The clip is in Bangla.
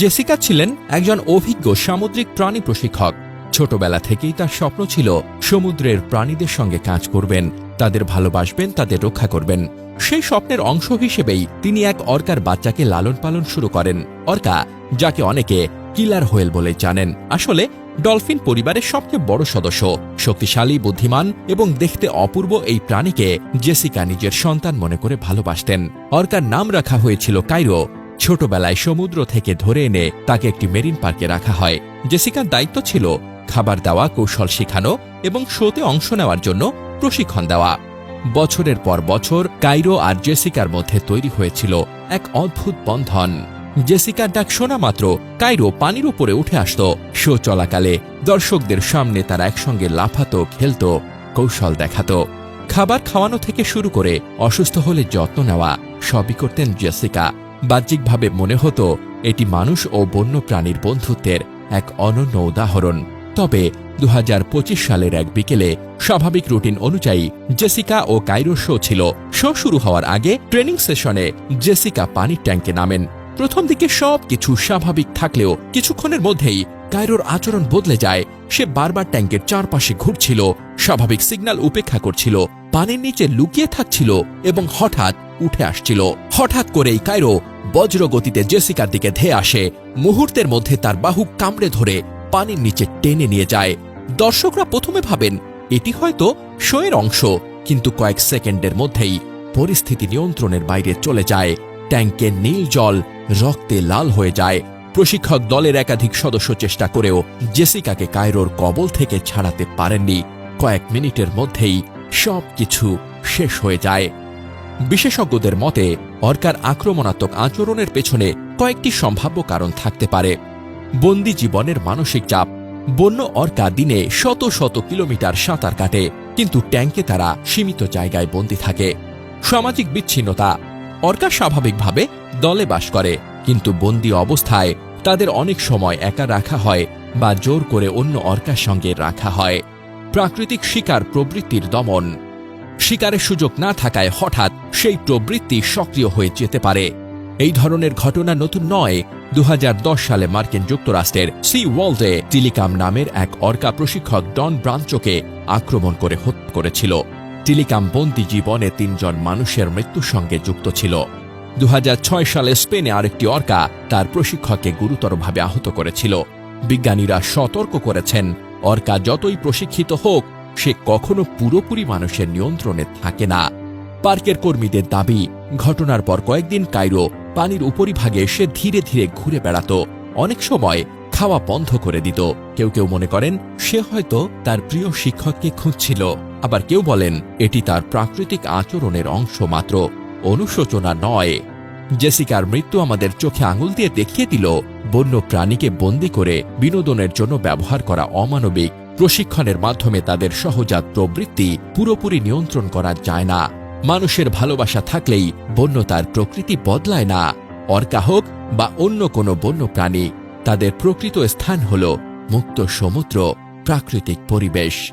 জেসিকা ছিলেন একজন অভিজ্ঞ সামুদ্রিক প্রাণী প্রশিক্ষক। ছোটবেলা থেকেই তার স্বপ্ন ছিল সমুদ্রের প্রাণীদের সঙ্গে কাজ করবেন, তাদের ভালোবাসবেন, তাদের রক্ষা করবেন। সেই স্বপ্নের অংশ হিসেবেই তিনি এক অর্কার বাচ্চাকে লালন পালন শুরু করেন। অর্কা, যাকে অনেকে কিলার হোয়েল বলে জানেন, আসলে ডলফিন পরিবারের সবচেয়ে বড় সদস্য, শক্তিশালী, বুদ্ধিমান এবং দেখতে অপূর্ব এই প্রাণীকে জেসিকা নিজের সন্তান মনে করে ভালোবাসতেন। অর্কার নাম রাখা হয়েছিল কাইরো ছোটবেলায় সমুদ্র থেকে ধরে এনে তাকে একটি মেরিন পার্কে রাখা হয়। জেসিকার দায়িত্ব ছিল খাবার দেওয়া, কৌশল শেখানো এবং শোতে অংশ নেওয়ার জন্য প্রশিক্ষণ দেওয়া। বছরের পর বছর কাইরো আর জেসিকার মধ্যে তৈরি হয়েছিল এক অদ্ভুত বন্ধন। জেসিকার ডাক শোনা মাত্র কাইরো পানির উপরে উঠে আসত। শো চলাকালে দর্শকদের সামনে তারা একসঙ্গে লাফাত, খেলত, কৌশল দেখাত। খাবার খাওয়ানো থেকে শুরু করে অসুস্থ হলে যত্ন নেওয়া সবই করতেন জেসিকা। বাহ্যিকভাবে মনে হতো এটি মানুষ ও বন্য প্রাণীর বন্ধুত্বের এক অনন্য উদাহরণ। তবে দু হাজার পঁচিশ সালের এক বিকেলে স্বাভাবিক রুটিন অনুযায়ী জেসিকা ও কাইরো শো ছিল। শো শুরু হওয়ার আগে ট্রেনিং সেশনে জেসিকা পানির ট্যাঙ্কে নামেন। প্রথম দিকে সব কিছু স্বাভাবিক থাকলেও কিছুক্ষণের মধ্যেই কায়রোর আচরণ বদলে যায়। সে বারবার ট্যাঙ্কের চারপাশে ঘুরছিল, স্বাভাবিক সিগন্যাল উপেক্ষা করছিল, পানির নিচে লুকিয়ে থাকছিল এবং হঠাৎ উঠে আসছিল। হঠাৎ করেই কায়রো বজ্র গতিতে জেসিকার দিকে ধেয়ে আসে। মুহূর্তের মধ্যে তার বাহু কামড়ে ধরে পানির নিচে টেনে নিয়ে যায়। দর্শকরা প্রথমে ভাবেন, এটি হয়তো শোয়ের অংশ, কিন্তু কয়েক সেকেন্ডের মধ্যেই পরিস্থিতি নিয়ন্ত্রণের বাইরে চলে যায়। ট্যাঙ্কের নীল জল রক্তে লাল হয়ে যায়। প্রশিক্ষক দলের একাধিক সদস্য চেষ্টা করেও জেসিকাকে কায়রোর কবল থেকে ছাড়াতে পারেননি। কয়েক মিনিটের মধ্যেই সব কিছু শেষ হয়ে যায়। বিশেষজ্ঞদের মতে, অর্কার আক্রমণাত্মক আচরণের পেছনে কয়েকটি সম্ভাব্য কারণ থাকতে পারে। বন্দি জীবনের মানসিক চাপ। বন্য অর্কা দিনে শত শত কিলোমিটার সাঁতার কাটে, কিন্তু ট্যাঙ্কে তারা সীমিত জায়গায় বন্দি থাকে। সামাজিক বিচ্ছিন্নতা। অর্কা স্বাভাবিকভাবে দলে বাস করে। কিন্তু বন্দি অবস্থায় তাদের অনেক সময় একা রাখা হয় বা জোর করে অন্য অর্কার সঙ্গে রাখা হয়। প্রাকৃতিক শিকার প্রবৃত্তির দমন। শিকারের সুযোগ না থাকায় হঠাৎ সেই প্রবৃত্তি সক্রিয় হয়ে যেতে পারে। এই ধরনের ঘটনা নতুন নয় দু সালে মার্কিন যুক্তরাষ্ট্রের সি ওয়ার্ল্ডে টিলিকাম নামের এক অর্কা প্রশিক্ষক ডন ব্রাঞ্চোকে আক্রমণ করে হত্যা করেছিল। টিলিকাম বন্দি জীবনে তিনজন মানুষের মৃত্যুর সঙ্গে যুক্ত ছিল। দু হাজার ছয় সালে স্পেনে আরেকটি অর্কা তার প্রশিক্ষককে গুরুতরভাবে আহত করেছিল। বিজ্ঞানীরা সতর্ক করেছেন, অর্কা যতই প্রশিক্ষিত হোক, সে কখনো পুরোপুরি মানুষের নিয়ন্ত্রণে থাকে না। পার্কের কর্মীদের দাবি, ঘটনার পর কয়েকদিন কাইরো পানির উপরিভাগে সে ধীরে ধীরে ঘুরে বেড়াত। অনেক সময় খাওয়া বন্ধ করে দিত। কেউ কেউ মনে করেন, সে হয়তো তার প্রিয় শিক্ষককে খুঁজছিল। আবার কেউ বলেন, এটি তার প্রাকৃতিক আচরণের অংশ মাত্র। অনুশোচনা নয়। জেসিকার মৃত্যু আমাদের চোখে আঙুল দিয়ে দেখিয়ে দিল, বন্য প্রাণীকে বন্দি করে বিনোদনের জন্য ব্যবহার করা অমানবিক প্রশিক্ষণের মাধ্যমে তাদের সহজাত প্রবৃত্তি পুরোপুরি নিয়ন্ত্রণ করা যায় না। মানুষের ভালোবাসা থাকলেই বন্য তার প্রকৃতি বদলায় না। অর্কা হোক বা অন্য কোনো বন্য প্রাণী, তাদের প্রকৃত স্থান হল মুক্ত সমুদ্র, প্রাকৃতিক পরিবেশ।